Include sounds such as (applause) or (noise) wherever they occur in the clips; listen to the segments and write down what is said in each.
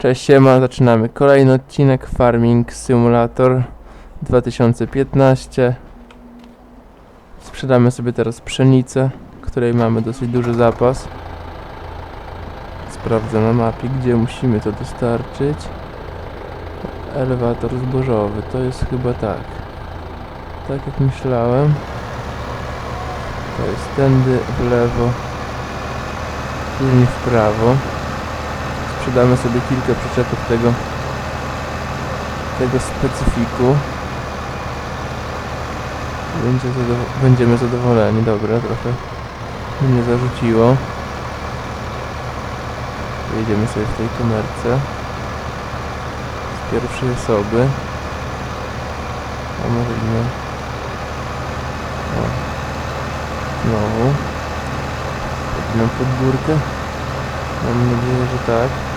Cześć, siema, zaczynamy kolejny odcinek Farming Simulator 2015 Sprzedamy sobie teraz pszenicę, której mamy dosyć duży zapas. Sprawdzę na mapie, gdzie musimy to dostarczyć. Elewator zbożowy, to jest chyba tak. Tak jak myślałem. To jest tędy w lewo Później w prawo sprzedamy sobie kilka przyczepek tego tego specyfiku? Będzie zado- będziemy zadowoleni, dobra, trochę mnie zarzuciło. Jedziemy sobie w tej kamerce z pierwszej osoby. A może nie. Znowu. Podbijam pod górkę. Mam nadzieję, że tak.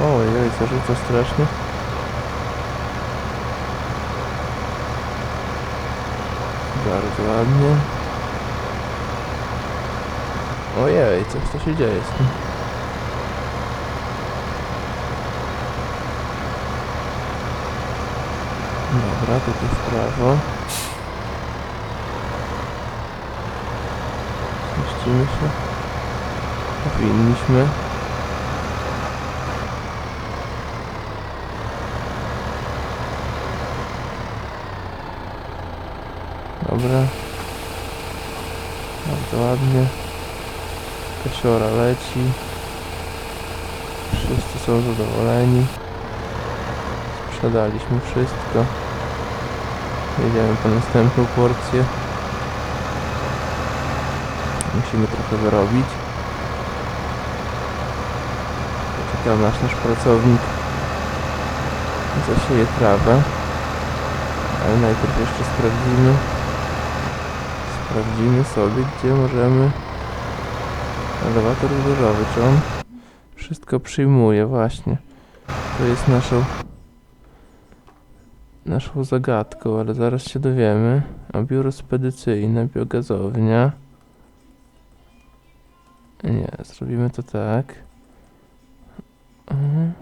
Ojej, zarzuca strasznie. Bardzo ładnie. Ojej, coś to się dzieje z tym. Dobra, tutaj w prawo. Zmieścimy się. Powinniśmy. Dobra. Bardzo ładnie. Kasiora leci. Wszyscy są zadowoleni. Sprzedaliśmy wszystko. Jedziemy po następną porcję. Musimy trochę wyrobić. Czekamy aż nasz pracownik zasieje trawę. Ale najpierw jeszcze sprawdzimy Sprawdzimy sobie, gdzie możemy elewator zbożowy, czy on wszystko przyjmuje, właśnie. To jest naszą naszą zagadką, ale zaraz się dowiemy. A biuro spedycyjne, biogazownia. Nie, zrobimy to tak. Mhm.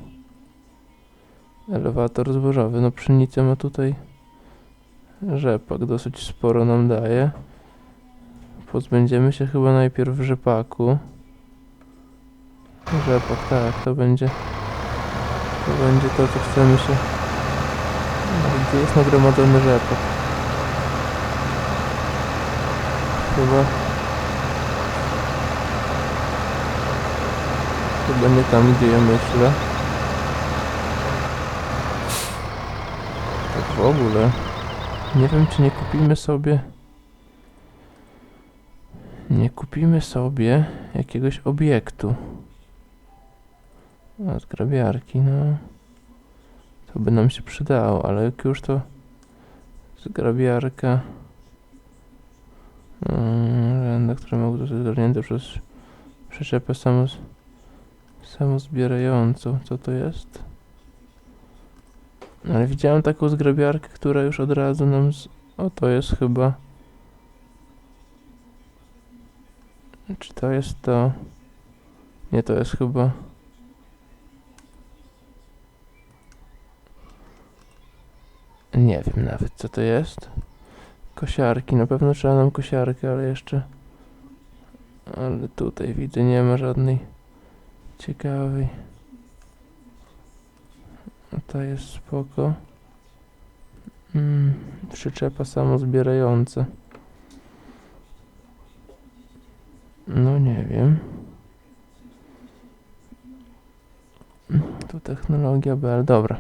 Elewator zbożowy, no pszenicę ma tutaj rzepak, dosyć sporo nam daje. Pozbędziemy się chyba najpierw rzepaku. Rzepak, tak, to będzie to będzie to, co chcemy się... Gdzie jest nagromadzony rzepak? Chyba... Chyba nie tam, gdzie ja myślę. Tak w ogóle... Nie wiem, czy nie kupimy sobie... Kupimy sobie jakiegoś obiektu. A, zgrabiarki, no. To by nam się przydało, ale jak już to zgrabiarka mm, rzęda, które mogą zostać zgarnięte przez przyczepę samoz, samozbierającą. Co to jest? Ale widziałem taką zgrabiarkę, która już od razu nam z... O, to jest chyba... Czy to jest to? Nie, to jest chyba... Nie wiem nawet co to jest. Kosiarki, na pewno trzeba nam kosiarkę, ale jeszcze... Ale tutaj widzę, nie ma żadnej ciekawej. Ta jest spoko. Mm, przyczepa samozbierająca. No nie wiem. Tu technologia BL, dobra.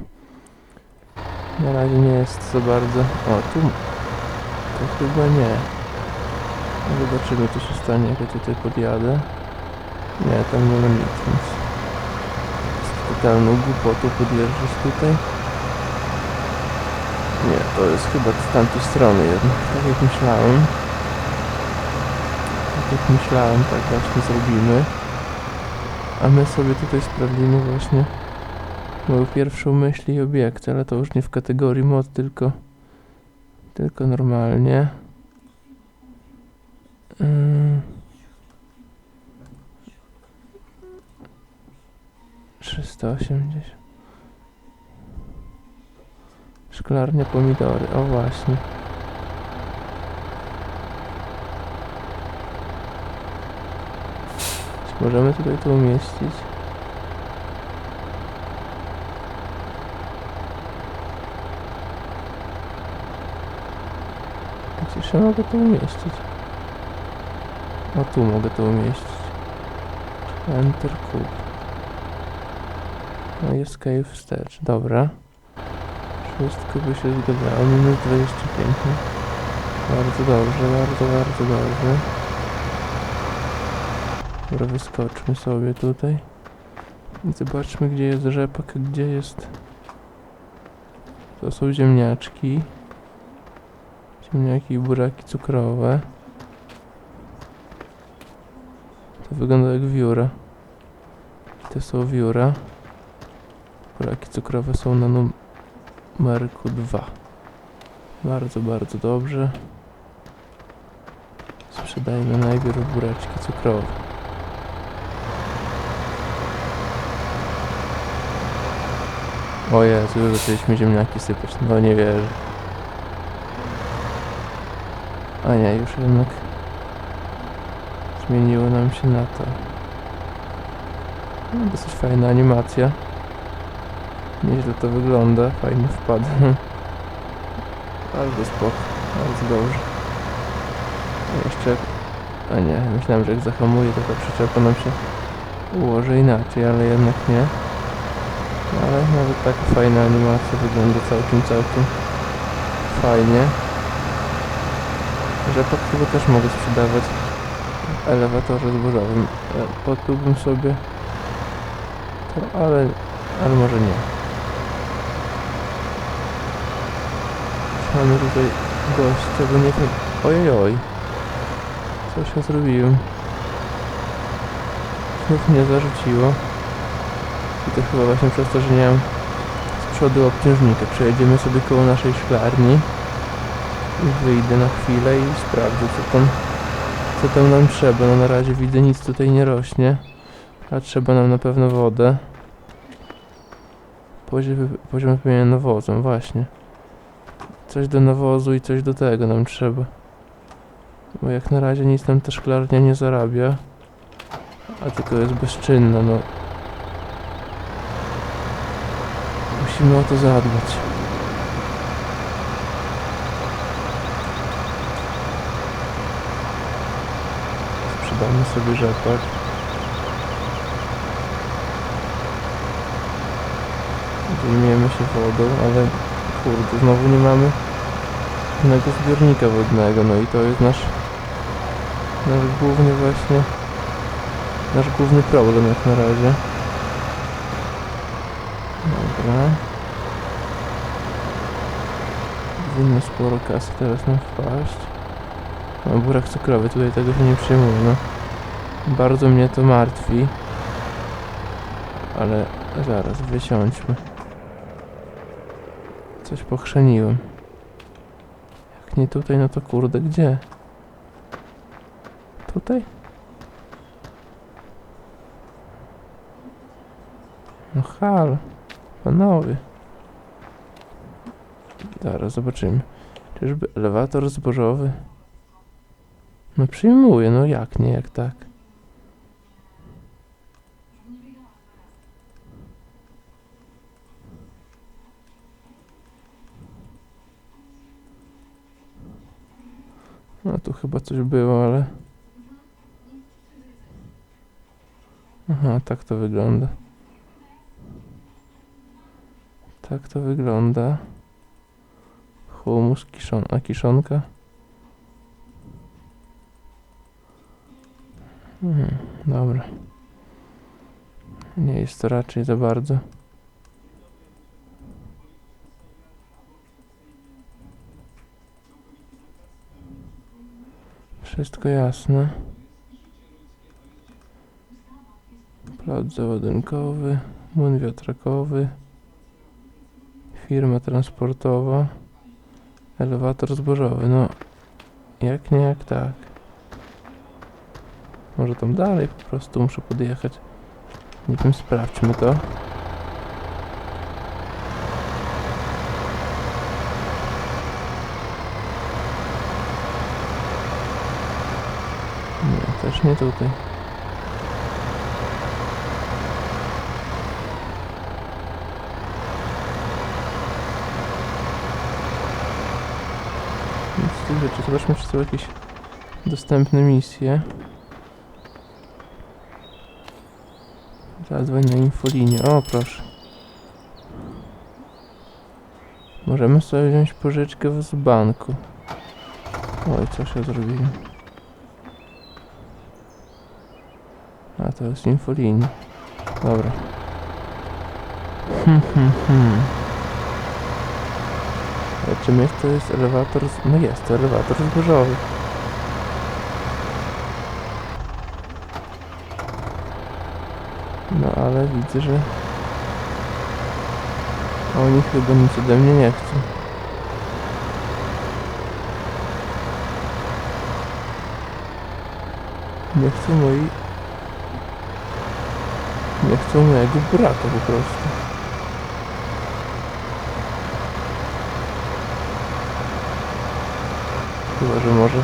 Na razie nie jest za bardzo. O, tu. To chyba nie. Zobaczymy, co się stanie, jak ja tutaj podjadę. Nie, tam nie ma nic, więc. Z totalną głupotą podjeżdżasz tutaj. Nie, to jest chyba z tamtej strony jednak, tak jak myślałem jak myślałem, tak właśnie zrobimy. A my sobie tutaj sprawdzimy właśnie moją pierwszą myśl i obiekt, ale to już nie w kategorii mod, tylko tylko normalnie. Yy, hmm. 380 Szklarnia pomidory, o właśnie. Możemy tutaj to umieścić? Gdzież ja mogę to umieścić? O tu mogę to umieścić. Enter Cube. No i escape wstecz, dobra. Wszystko by się zgadzało, minus 25. nie? Bardzo dobrze, bardzo, bardzo dobrze. Dobra, wyskoczmy sobie tutaj. I zobaczmy, gdzie jest rzepak, gdzie jest... To są ziemniaczki. Ziemniaki i buraki cukrowe. To wygląda jak wióra. To są wióra. Buraki cukrowe są na numerku 2. Bardzo, bardzo dobrze. Sprzedajmy najpierw buraczki cukrowe. O Jezu, już zaczęliśmy ziemniaki sypać. No nie wierzę. A nie, już jednak zmieniło nam się na to. No, dosyć fajna animacja. Nieźle to wygląda, fajny wpad. (laughs) Bardzo spoko, bardzo dobrze. A Jeszcze... A nie, myślałem, że jak zahamuję, to ta przyczepa nam się ułoży inaczej, ale jednak nie. Ale nawet taka fajna animacja wygląda całkiem, całkiem fajnie. Rzepak chyba też mogę sprzedawać w elewatorze zbożowym. E, Podpiłbym sobie to, ale, ale może nie. Mamy tutaj gościa, bo nie wiem... Ojej, oj. Coś ja zrobiłem. Znów mnie zarzuciło. I to chyba właśnie przez to, że nie mam z przodu obciążnika. Przejedziemy sobie koło naszej szklarni. I wyjdę na chwilę i sprawdzę co tam, co tam nam trzeba. No na razie widzę nic tutaj nie rośnie. A trzeba nam na pewno wodę. Poziom, poziom wypełnienia nawozem, właśnie. Coś do nawozu i coś do tego nam trzeba. Bo jak na razie nic nam ta szklarnia nie zarabia. A tylko jest bezczynna, no. Musimy o to zadbać. Sprzedamy sobie rzepak. Wyjmiemy się wodą, ale kurde, znowu nie mamy żadnego zbiornika wodnego, no i to jest nasz nasz główny właśnie nasz główny problem jak na razie. Dobra. Powinno sporo kasy teraz nam wpaść. No, burak cukrowy, tutaj tego się nie przyjmuje, no. Bardzo mnie to martwi. Ale zaraz, wysiądźmy. Coś pochrzeniłem. Jak nie tutaj, no to kurde, gdzie? Tutaj? No halo, panowie. Zaraz zobaczymy. Czyżby elewator zbożowy? No przyjmuję, no jak nie, jak tak. No tu chyba coś było, ale... Aha, tak to wygląda. Tak to wygląda. Humus, kiszon, a kiszonka? Mhm, dobra. Nie jest to raczej za bardzo. Wszystko jasne. Plac załadunkowy, młyn wiatrakowy, firma transportowa, Elewator zbożowy, no. Jak nie, jak tak. Może tam dalej po prostu muszę podjechać. Nie wiem, sprawdźmy to. Nie, też nie tutaj. Zobaczmy, czy są jakieś dostępne misje. Zadzwoń na infolinię. O, proszę. Możemy sobie wziąć pożyczkę z banku. Oj, coś ja zrobiłem. A to jest infolinia. Dobra. Hmm, hmm, hmm. Czym jest to jest elewator z... No jest to elewator zbożowy. No ale widzę, że oni chyba nic ode mnie nie chcą. Nie chcą moi... Nie chcą mojego brata po prostu. Chyba, że może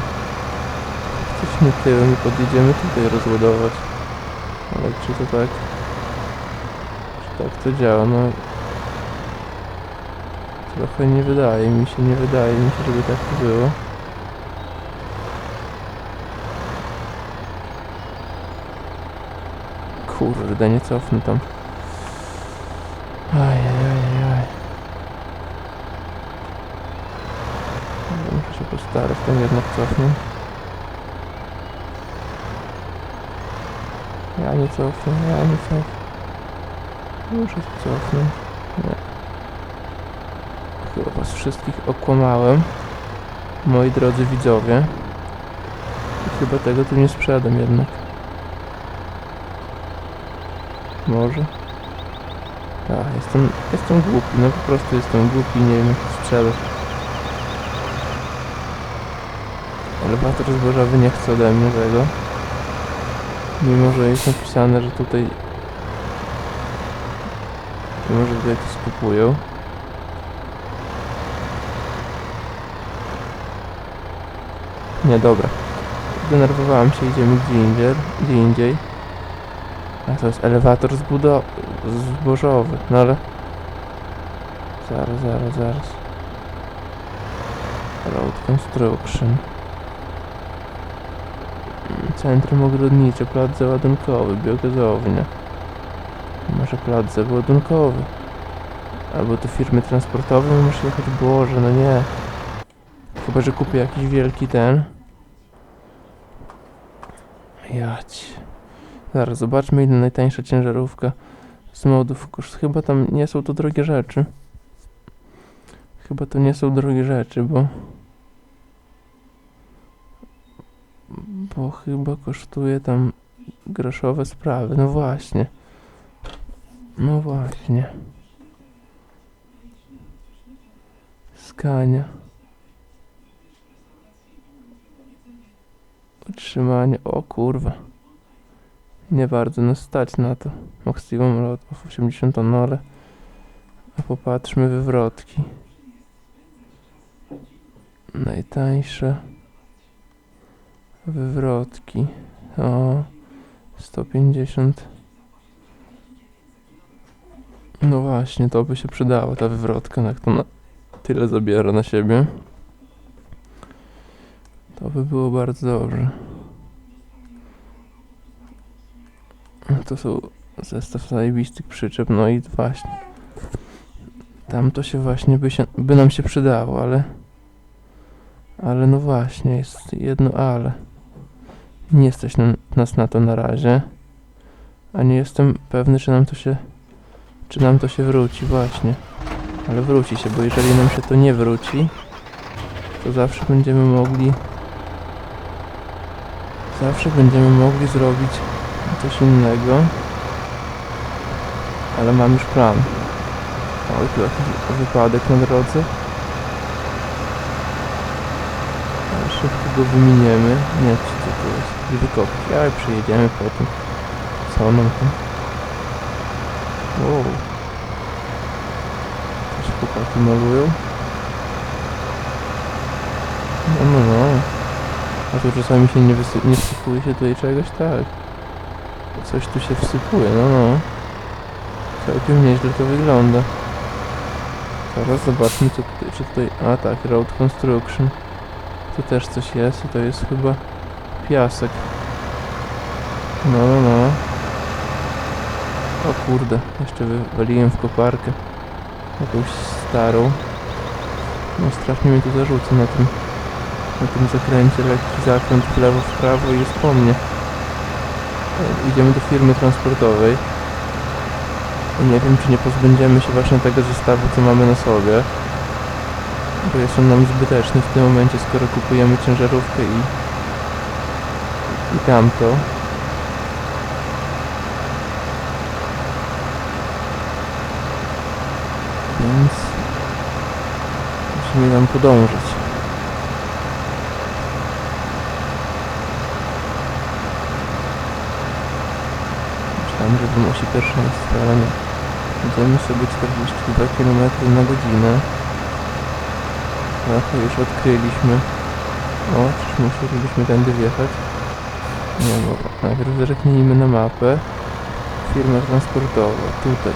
nie tyłem i podjedziemy tutaj rozładować. Ale czy to tak... Czy tak to działa? No... Trochę nie wydaje mi się, nie wydaje mi się, żeby tak to było. Kurde, nie cofnę tam. Ajajajaj. Muszę się tam jednak cofnę. Ja nie cofnę, ja nie cofnę. Muszę się cofnąć. Nie. Chyba was wszystkich okłamałem. Moi drodzy widzowie. I chyba tego tu nie sprzedam jednak. Może? Tak, jestem, jestem głupi, no po prostu jestem głupi nie wiem jak sprzedać. Elewator zbożowy nie chce ode mnie tego. Mimo, że jest napisane, że tutaj... Mimo, że tutaj to skupują. Nie, dobra. Zdenerwowałem się, idziemy gdzie indziej. Gdzie indziej. A to jest elewator zbudo... zbożowy, no ale... Zaraz, zaraz, zaraz. Road Construction. Centrum ogrodnicze, plac załadunkowy, biogazownia. Może plac załadunkowy. Albo to firmy transportowe, muszę jechać, Boże, no nie. Chyba, że kupię jakiś wielki ten. Jać. Zaraz zobaczmy ile najtańsza ciężarówka z modów koszt. Chyba tam nie są to drogie rzeczy. Chyba to nie są drogie rzeczy, bo... Bo chyba kosztuje tam groszowe sprawy. No właśnie. No właśnie. Skania. Utrzymanie. O kurwa. Nie bardzo nas stać na to. Maximum lot of 80 ton, no. A popatrzmy wywrotki. Najtańsze wywrotki. O, 150. No właśnie, to by się przydało, ta wywrotka, jak to na tyle zabiera na siebie. To by było bardzo dobrze. To są zestaw zajebistych przyczep, no i właśnie. Tam to się właśnie by, się, by nam się przydało, ale... Ale no właśnie, jest jedno ale. Nie stać nam, nas na to na razie. A nie jestem pewny, czy nam to się... Czy nam to się wróci, właśnie. Ale wróci się, bo jeżeli nam się to nie wróci, to zawsze będziemy mogli... Zawsze będziemy mogli zrobić coś innego. Ale mam już plan. Oj, tu jakiś wypadek na drodze. Ale szybko go wyminiemy. Nie, co to tu jest? Wykopki? Ale przyjedziemy potem. Nam tam? Wow. Coś chłopaki malują. No, no, no. A tu czasami się nie, nie wsypuje się tutaj czegoś? Tak. Coś tu się wsypuje, no no. Całkiem nieźle to wygląda. Teraz zobaczmy co tutaj, czy tutaj... A tak, road construction. Tu też coś jest i to jest chyba piasek. No, no, no. O kurde, jeszcze wywaliłem w koparkę. Jakąś starą. No strasznie mnie tu zarzuca na tym, na tym zakręcie. Lekki zakręt w lewo, w prawo i jest po mnie. Idziemy do firmy transportowej. I nie wiem, czy nie pozbędziemy się właśnie tego zestawu, co mamy na sobie. Bo jest on nam zbyteczny w tym momencie, skoro kupujemy ciężarówkę i, i tamto. Więc musimy tam podążyć. Myślałem, że wymusi pierwszeństwo, ale nie. Idziemy sobie 42 km na godzinę. Trochę już odkryliśmy. O, czyż musielibyśmy tędy wjechać? Nie no, najpierw zerknijmy na mapę. Firma transportowa, tutaj.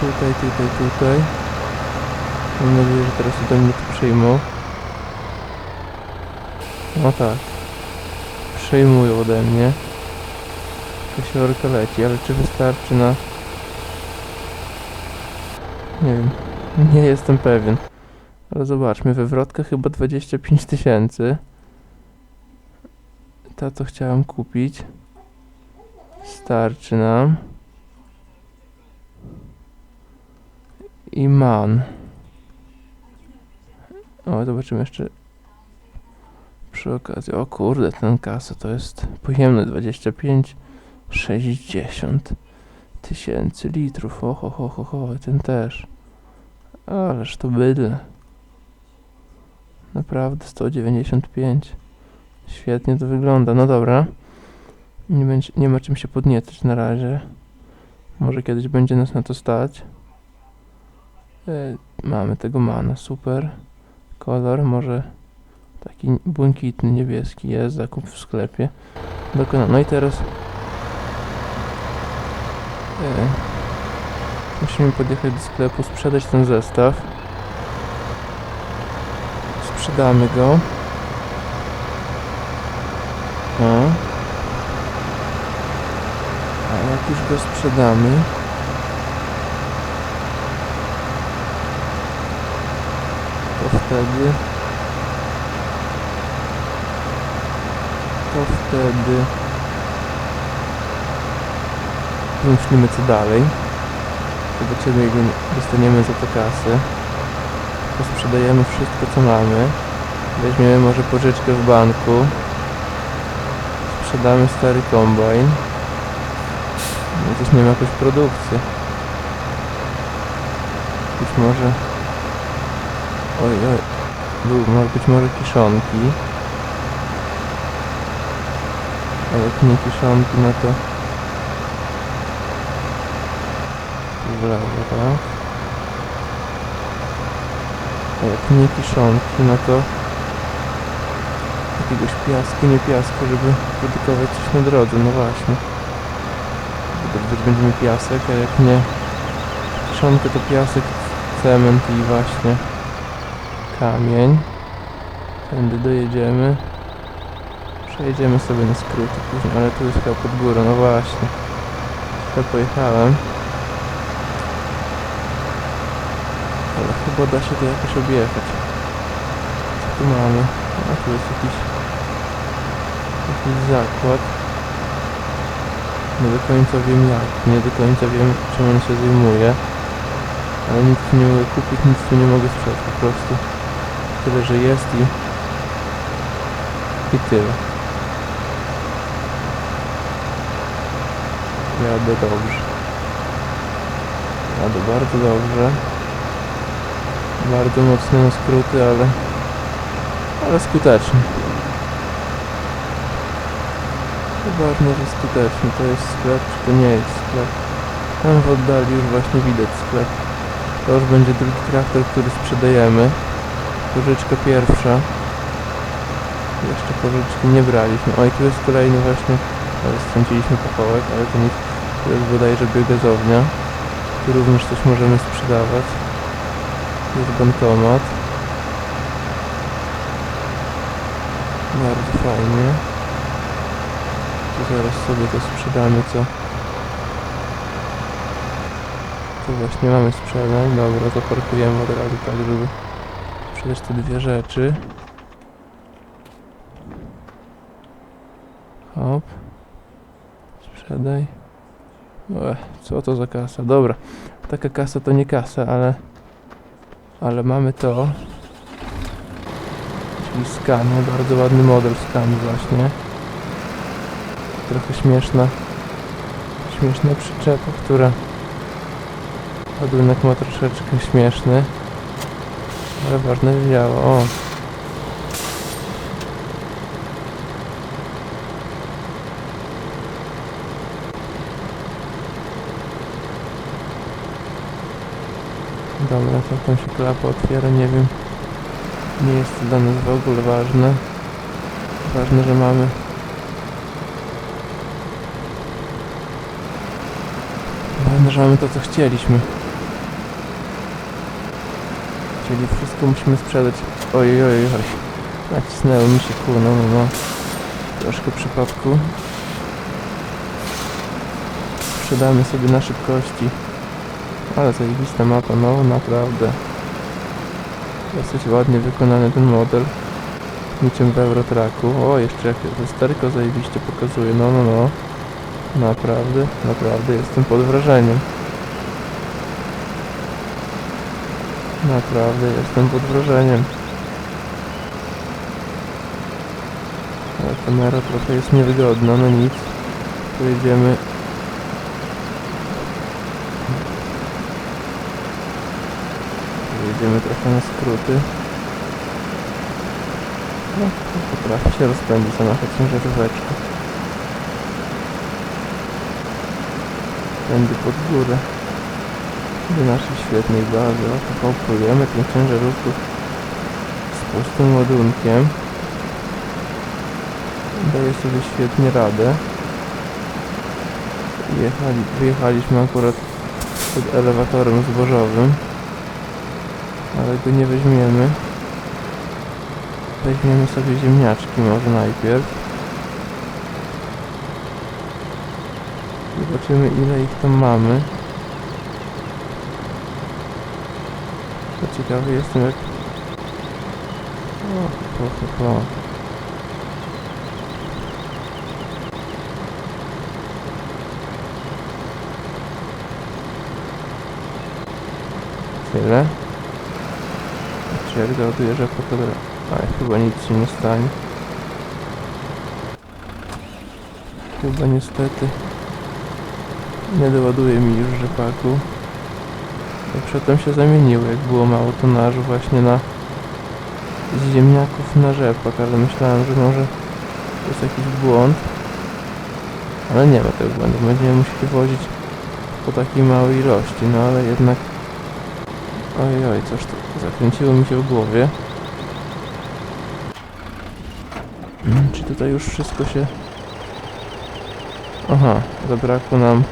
Tutaj, tutaj, tutaj. Mam nadzieję, że teraz ode mnie to przyjmą. No tak. Przyjmują ode mnie. Kasiorka leci, ale czy wystarczy na... Nie wiem. Nie jestem pewien. Ale zobaczmy, wywrotka chyba 25 tysięcy. Ta, co chciałem kupić. Starczy nam. I man. O, zobaczymy jeszcze przy okazji. O kurde, ten kasa to jest pojemny 25 60 tysięcy litrów. O, ho, ho, ho, ho, ten też. Ależ to bydle. Naprawdę 195. Świetnie to wygląda. No dobra. Nie, będzie, nie ma czym się podniecać na razie. Może kiedyś będzie nas na to stać. E, mamy tego mana, super. Kolor może taki błękitny, niebieski jest. Zakup w sklepie. Dokonano. No i teraz e, musimy podjechać do sklepu, sprzedać ten zestaw. Sprzedamy go. O. A jak już go sprzedamy, to wtedy to wtedy myślimy co dalej. Zobaczymy ile dostaniemy za to kasy. Posprzedajemy wszystko co mamy. Weźmiemy może pożyczkę w banku. Sprzedamy stary kombajn. Weźmiemy jakąś produkcję. Być może... Oj, oj. Był, może być może kiszonki. A jak nie kiszonki, no to... Lewo, tak? A jak nie kiszonki, no to... Jakiegoś piasku, nie piasku, żeby produkować coś na drodze, no właśnie. Dobrze, będziemy piasek, a jak nie kiszonkę, to piasek, cement i właśnie kamień. Tędy dojedziemy. Przejedziemy sobie na skróty później, ale tu jest chyba pod górą, no właśnie. Źle pojechałem. Ale chyba da się to jakoś objechać. Co tu mamy? A tu jest jakiś... Jakiś zakład. Nie do końca wiem jak, nie do końca wiem czym on się zajmuje. Ale nic tu nie mogę kupić, nic tu nie mogę sprzedać po prostu. Tyle, że jest i... I tyle. Jadę dobrze. Jadę bardzo dobrze. Bardzo mocno na skróty, ale... Ale skutecznie. Ważne, że skutecznie. To jest sklep, czy to nie jest sklep. Tam w oddali już właśnie widać sklep. To już będzie drugi traktor, który sprzedajemy. Pożyczka pierwsza. Jeszcze pożyczki nie braliśmy. Oj, tu jest kolejny właśnie, ale strąciliśmy pokołek, ale to nic. Tu jest bodajże biogazownia. Tu również coś możemy sprzedawać. Jest bankomat. Bardzo fajnie. Tu zaraz sobie to sprzedamy, co... Tu właśnie mamy sprzedać. Dobra, zaparkujemy od razu tak, żeby sprzedać te dwie rzeczy. Hop. Sprzedaj. Ech, co to za kasa? Dobra. Taka kasa to nie kasa, ale... Ale mamy to. Czyli skany. Bardzo ładny model skany właśnie. Trochę śmieszna. Śmieszna przyczepa, która... Ładunek ma troszeczkę śmieszny. Ale ważne, że działa. O. Dobra, to tam się klapa otwiera, nie wiem. Nie jest to dla nas w ogóle ważne. Ważne, że mamy. Ważne, że mamy to, co chcieliśmy. Czyli wszystko musimy sprzedać. Oj, oj, oj. Nacisnęło mi się kół, no, no. Troszkę przypadku. Sprzedamy sobie na szybkości. Ale zajebista mapa, no naprawdę. Dosyć ładnie wykonany ten model. Niczym w Eurotraku. O, jeszcze jak lusterko zajebiście pokazuje. No, no, no. Naprawdę, naprawdę jestem pod wrażeniem. Naprawdę jestem pod wrażeniem. Ale kamera trochę jest niewygodna, no nic. Pojedziemy Jedziemy trochę na skróty. No, potrafi się rozpędzić samochód ciężaróweczka. Tędy pod górę. Do naszej świetnej bazy. Oto popłujemy tym ciężarówką z pustym ładunkiem. Daje sobie świetnie radę. Jechali, wyjechaliśmy akurat pod elewatorem zbożowym ale go nie weźmiemy. Weźmiemy sobie ziemniaczki może najpierw. Zobaczymy ile ich tam mamy. To ciekawy jestem jak... O, ho, ho. Tyle. Czy jak doładuje, że potem... Ale chyba nic się nie stanie. Chyba niestety nie doładuje mi już rzepaku. Ja przedtem się zamieniło, jak było mało tonażu właśnie na z ziemniaków na rzepak, ale myślałem, że może jest jakiś błąd. Ale nie ma tego błędu, będziemy musieli wozić po takiej małej ilości, no ale jednak Oj, oj, coś tu zakręciło mi się w głowie. Mm, Czy tutaj już wszystko się... Aha, zabrakło nam...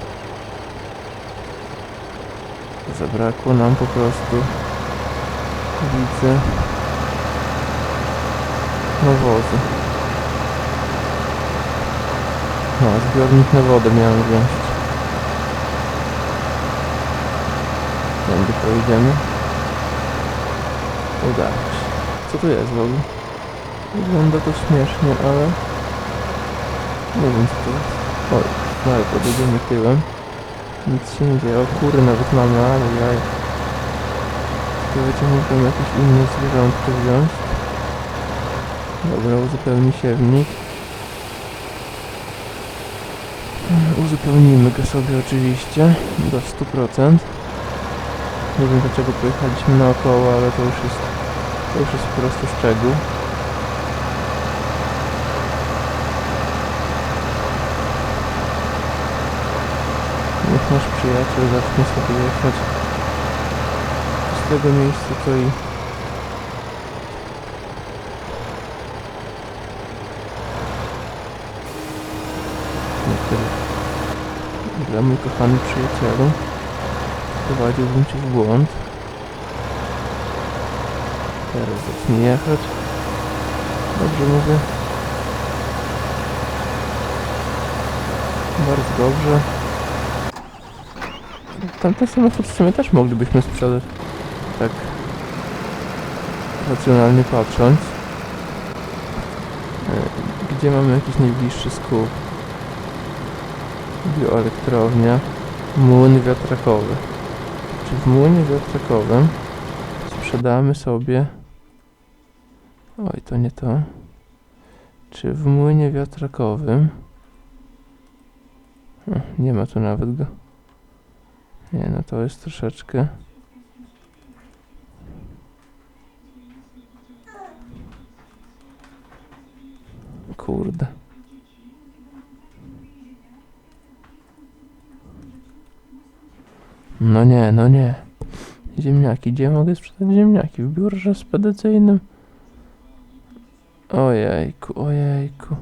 Zabrakło nam po prostu... Widzę... Nawozy. No, zbiornik na wodę miałem wziąć. Tędy pojedziemy. Udało się. Co tu jest w ogóle? Wygląda to śmiesznie, ale... Nie wiem co to jest. Oj, no ale podjedziemy tyłem. Nic się nie dzieje. O kury nawet mamy, ale jaj. Czy mógłbym jakieś inne zwierzątko wziąć. Dobra, uzupełni siewnik. Uzupełnimy go sobie oczywiście do 100%. Nie wiem dlaczego pojechaliśmy naokoło, ale to już jest to już jest po prostu szczegół. nasz przyjaciel zacznie sobie jechać z tego miejsca to i na tyle. Dla mój kochany przyjacielu prowadziłbym cię w błąd. Teraz zacznie jechać. Dobrze mówię. Bardzo dobrze. Tamten samochód w sumie też moglibyśmy sprzedać. Tak. Racjonalnie patrząc. E, Gdzie mamy jakiś najbliższy skup? Bioelektrownia. Młyn wiatrakowy. Czy w młynie wiatrakowym sprzedamy sobie... Oj, to nie to. Czy w młynie wiatrakowym... O, nie ma tu nawet go. Nie, no to jest troszeczkę... Kurde. No nie, no nie. Ziemniaki. Gdzie mogę sprzedać ziemniaki? W biurze spedycyjnym? Ojejku, ojejku.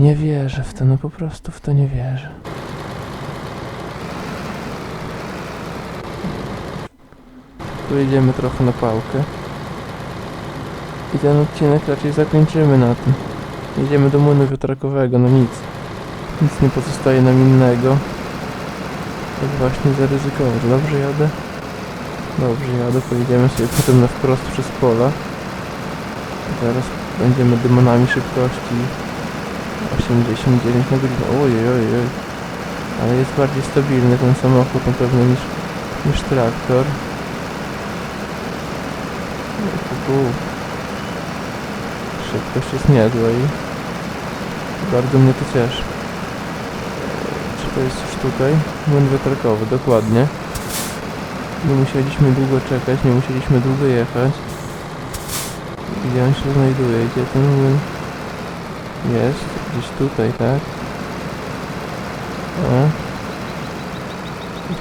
Nie wierzę w to, no po prostu w to nie wierzę. Pojedziemy trochę na pałkę. I ten odcinek raczej zakończymy na tym. Jedziemy do młynu wiatrakowego, no nic. Nic nie pozostaje nam innego. Jak właśnie zaryzykować. Dobrze jadę? Dobrze jadę, pojedziemy sobie potem na wprost przez pola. Zaraz będziemy demonami szybkości 89 na godzinę. Ojej, ojej, oj. Ale jest bardziej stabilny ten samochód na pewno niż, niż traktor. Hu. Szybkość jest niezła i bardzo mnie to cieszy. Czy to jest już tutaj? Młyn wiatrakowy, dokładnie. Nie musieliśmy długo czekać, nie musieliśmy długo jechać. Gdzie on się znajduje? Gdzie ten młyn? Jest, gdzieś tutaj, tak? O.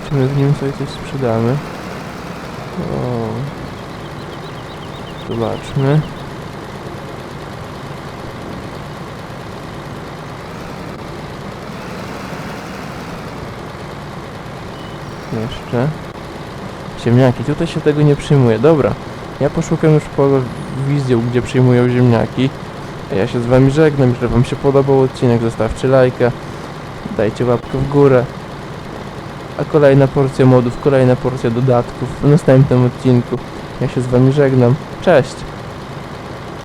Czy my w nim sobie coś sprzedamy? O. Zobaczmy. Jeszcze. Ziemniaki, tutaj się tego nie przyjmuje. Dobra, ja poszukam już po wizją, gdzie przyjmują ziemniaki. Ja się z wami żegnam, że wam się podobał odcinek, zostawcie lajka, dajcie łapkę w górę. A kolejna porcja modów, kolejna porcja dodatków w następnym odcinku. Ja się z wami żegnam. Cześć!